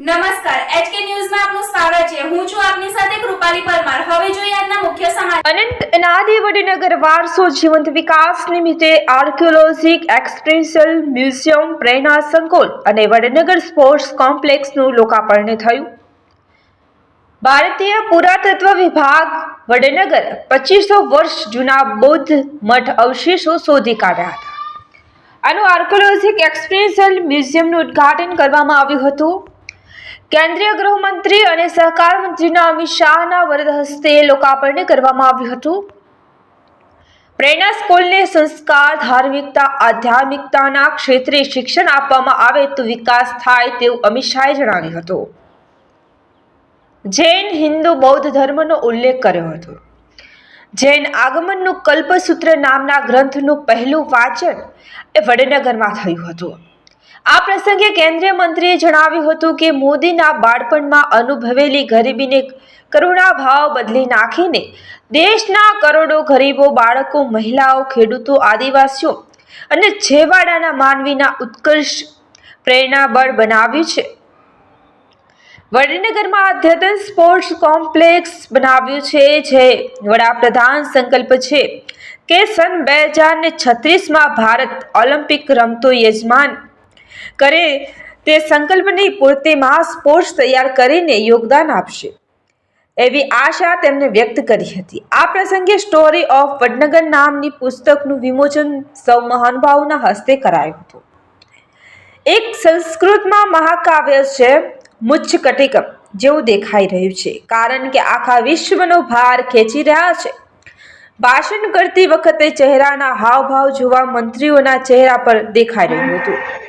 નમસ્કાર એચકે ન્યૂઝમાં આપનું સ્વાગત છે. હું છું આપની સાથે કૃપાલી પરમાર. હવે જોઈએ આજના મુખ્ય સમાચાર. અનંત અનાદિ વડનગર વારસો જીવંત વિકાસ નિમિત્તે આર્કિયોલોજીક એક્સપ્રેન્શિયલ મ્યુઝિયમ, પ્રેરણા સંકુલ અને વડનગર સ્પોર્ટ્સ કોમ્પ્લેક્સનું લોકાર્પણ થયું. ભારતીય પુરાતત્વ વિભાગ વડનગર પચીસો વર્ષ જૂના બૌદ્ધ મઠ અવશેષો શોધી કાઢ્યા હતા. આનું આર્કિયોલોજીક એક્સપ્રેન્શિયલ મ્યુઝિયમનું ઉદ્ઘાટન કરવામાં આવ્યું હતું. કેન્દ્રીય ગૃહમંત્રી અને સહકાર મંત્રીના અમિત શાહના વરદ હસ્તે લોકાર્પણ કરવામાં આવ્યું હતું. પ્રેરણા સ્કૂલને સંસ્કાર, ધાર્મિકતા, આધ્યાત્મિકતાના ક્ષેત્રે શિક્ષણ આપવામાં આવે તો વિકાસ થાય તેવું અમિત શાહે જણાવ્યું હતું. જૈન હિન્દુ બૌદ્ધ ધર્મનો ઉલ્લેખ કર્યો હતો. જૈન આગમનનું કલ્પસૂત્ર નામના ગ્રંથનું પહેલું વાંચન એ વડનગરમાં થયું હતું. આ પ્રસંગે કેન્દ્રીય મંત્રીએ જણાવ્યું હતું કે મોદીના બાળપણમાં અનુભવેલી ગરીબીને કરુણા ભાવ બદલી નાખીને દેશના કરોડો ગરીબો, બાળકો, મહિલાઓ, ખેડૂતો, આદિવાસીઓ અને છેવાડાના માનવીના ઉત્કર્ષ પ્રેરણાબળ બનાવ્યું છે. વડનગરમાં અદ્યતન સ્પોર્ટ્સ કોમ્પ્લેક્સ બનાવ્યું છે, જે વડાપ્રધાન સંકલ્પ છે કે સન બે હજાર ને છત્રીસમાં ભારત ઓલિમ્પિક રમતો યજમાન કરે તે સંકલ્પની પૂર્તિમાં સ્પોર્ટ્સ તૈયાર કરીને યોગદાન આપશે. એવી આશા તેમણે વ્યક્ત કરી હતી. આ પ્રસંગે સ્ટોરી ઓફ વડનગર નામની પુસ્તકનું વિમોચન સૌ મહાનુભાવોના હસ્તે કરાયું હતું. એક સંસ્કૃતમાં મહાકાવ્ય છે, મુચ્છ કટિકમ જેવું દેખાઈ રહ્યું છે. કારણ કે આખા વિશ્વનો ભાર ખેંચી રહ્યા છે. ભાષણ કરતી વખતે ચહેરાના હાવભાવ જોવા મંત્રીઓના ચહેરા પર દેખાઈ રહ્યું હતું.